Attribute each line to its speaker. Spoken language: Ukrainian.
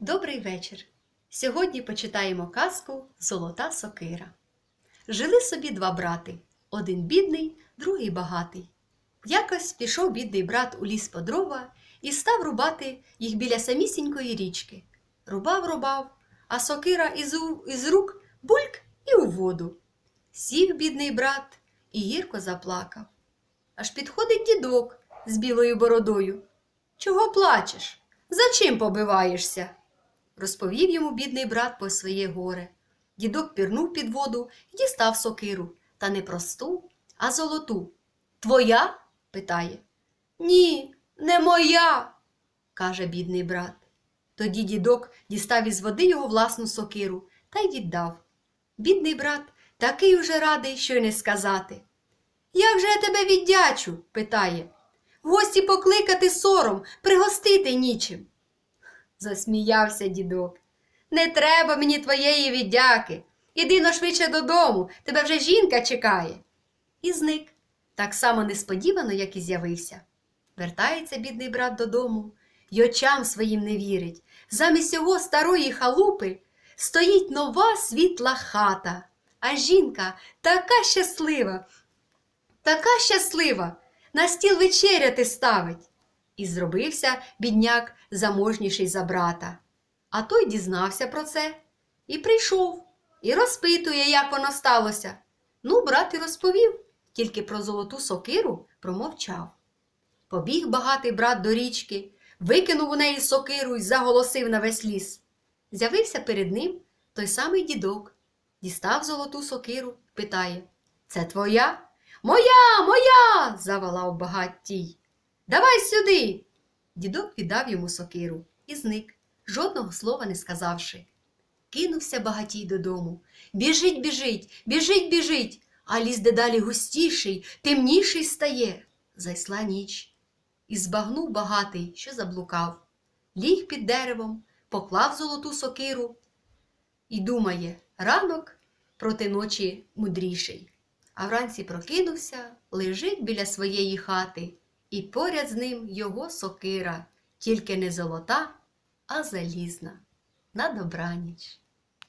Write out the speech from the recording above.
Speaker 1: Добрий вечір. Сьогодні почитаємо казку Золота сокира. Жили собі два брати: один бідний, другий багатий. Якось пішов бідний брат у ліс по дрова і став рубати їх біля самісінької річки. Рубав, рубав, а сокира із, із рук бульк і у воду. Сів бідний брат і гірко заплакав. Аж підходить дідок з білою бородою. Чого плачеш? За чим побиваєшся? Розповів йому бідний брат про своє горе. Дідок пірнув під воду і дістав сокиру, та не просту, а золоту. Твоя? питає. Ні, не моя, каже бідний брат. Тоді дідок дістав із води його власну сокиру та й віддав. Бідний брат такий уже радий, що й не сказати. Як же я тебе віддячу? питає. Гості покликати сором, пригостити нічим. Засміявся дідок. Не треба мені твоєї віддяки. Іди но швидше додому, тебе вже жінка чекає. І зник, так само несподівано, як і з'явився. Вертається бідний брат додому й очам своїм не вірить. Замість його старої халупи стоїть нова світла хата, а жінка така щаслива, така щаслива, на стіл вечеряти ставить. І зробився бідняк заможніший за брата. А той дізнався про це і прийшов, і розпитує, як воно сталося. Ну, брат і розповів, тільки про золоту сокиру промовчав. Побіг багатий брат до річки, викинув у неї сокиру і заголосив на весь ліс. З'явився перед ним той самий дідок, дістав золоту сокиру, питає Це твоя? Моя, моя. заволав багатій. Давай сюди. Дідок віддав йому сокиру і зник, жодного слова не сказавши. Кинувся багатій додому. Біжить, біжить, біжить, біжить, а ліс дедалі густіший, темніший стає. Зайшла ніч. І збагнув багатий, що заблукав. Ліг під деревом, поклав золоту сокиру і думає, ранок проти ночі мудріший. А вранці прокинувся, лежить біля своєї хати, і поряд з ним його сокира, тільки не золота, а залізна. На добраніч.